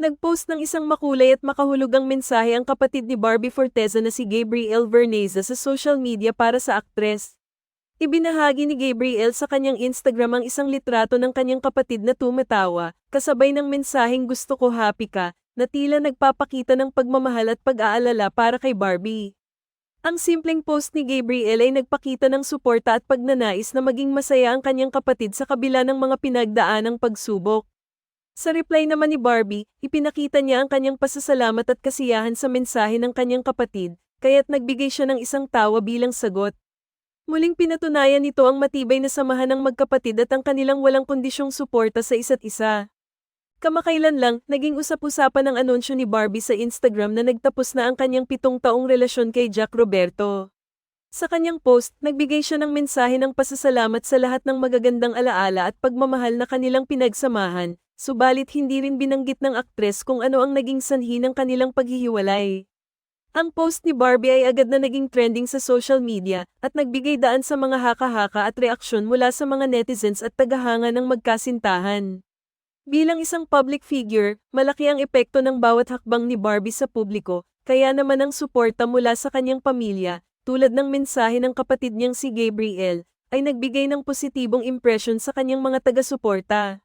Nagpost ng isang makulay at makahulugang mensahe ang kapatid ni Barbie Forteza na si Gabriel Verneza sa social media para sa aktres. Ibinahagi ni Gabriel sa kanyang Instagram ang isang litrato ng kanyang kapatid na tumatawa, kasabay ng mensaheng gusto ko happy ka, na tila nagpapakita ng pagmamahal at pag-aalala para kay Barbie. Ang simpleng post ni Gabriel ay nagpakita ng suporta at pagnanais na maging masaya ang kanyang kapatid sa kabila ng mga pinagdaanang pagsubok. Sa reply naman ni Barbie, ipinakita niya ang kanyang pasasalamat at kasiyahan sa mensahe ng kanyang kapatid, kaya't nagbigay siya ng isang tawa bilang sagot. Muling pinatunayan nito ang matibay na samahan ng magkapatid at ang kanilang walang kondisyong suporta sa isa't isa. Kamakailan lang, naging usap-usapan ang anunsyo ni Barbie sa Instagram na nagtapos na ang kanyang pitong taong relasyon kay Jack Roberto. Sa kanyang post, nagbigay siya ng mensahe ng pasasalamat sa lahat ng magagandang alaala at pagmamahal na kanilang pinagsamahan, subalit hindi rin binanggit ng aktres kung ano ang naging sanhi ng kanilang paghihiwalay. Ang post ni Barbie ay agad na naging trending sa social media at nagbigay daan sa mga haka-haka at reaksyon mula sa mga netizens at tagahanga ng magkasintahan. Bilang isang public figure, malaki ang epekto ng bawat hakbang ni Barbie sa publiko, kaya naman ang suporta mula sa kanyang pamilya, tulad ng mensahe ng kapatid niyang si Gabriel, ay nagbigay ng positibong impression sa kanyang mga taga-suporta.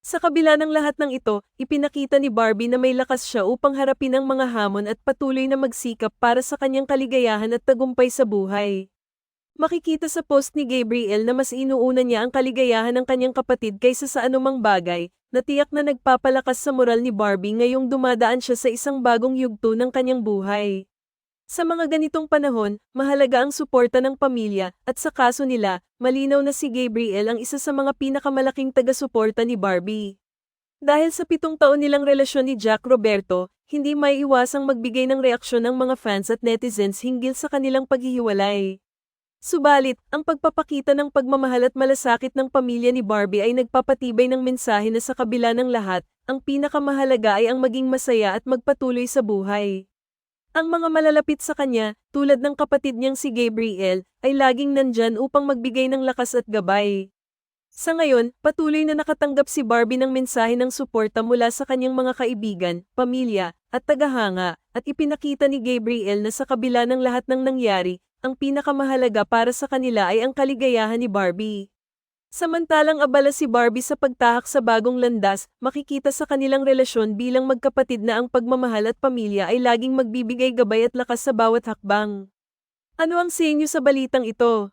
Sa kabila ng lahat ng ito, ipinakita ni Barbie na may lakas siya upang harapin ang mga hamon at patuloy na magsikap para sa kanyang kaligayahan at tagumpay sa buhay. Makikita sa post ni Gabriel na mas inuuna niya ang kaligayahan ng kanyang kapatid kaysa sa anumang bagay, na tiyak na nagpapalakas sa moral ni Barbie ngayong dumadaan siya sa isang bagong yugto ng kanyang buhay. Sa mga ganitong panahon, mahalaga ang suporta ng pamilya, at sa kaso nila, malinaw na si Gabriel ang isa sa mga pinakamalaking taga-suporta ni Barbie. Dahil sa pitong taon nilang relasyon ni Jack Roberto, hindi may iwasang magbigay ng reaksyon ng mga fans at netizens hinggil sa kanilang paghihiwalay. Subalit, ang pagpapakita ng pagmamahal at malasakit ng pamilya ni Barbie ay nagpapatibay ng mensahe na sa kabila ng lahat, ang pinakamahalaga ay ang maging masaya at magpatuloy sa buhay. Ang mga malalapit sa kanya, tulad ng kapatid niyang si Gabriel, ay laging nandyan upang magbigay ng lakas at gabay. Sa ngayon, patuloy na nakatanggap si Barbie ng mensahe ng suporta mula sa kanyang mga kaibigan, pamilya, at tagahanga, at ipinakita ni Gabriel na sa kabila ng lahat ng nangyari, ang pinakamahalaga para sa kanila ay ang kaligayahan ni Barbie. Samantalang abala si Barbie sa pagtahak sa bagong landas, makikita sa kanilang relasyon bilang magkapatid na ang pagmamahal at pamilya ay laging magbibigay gabay at lakas sa bawat hakbang. Ano ang sa inyo sa balitang ito?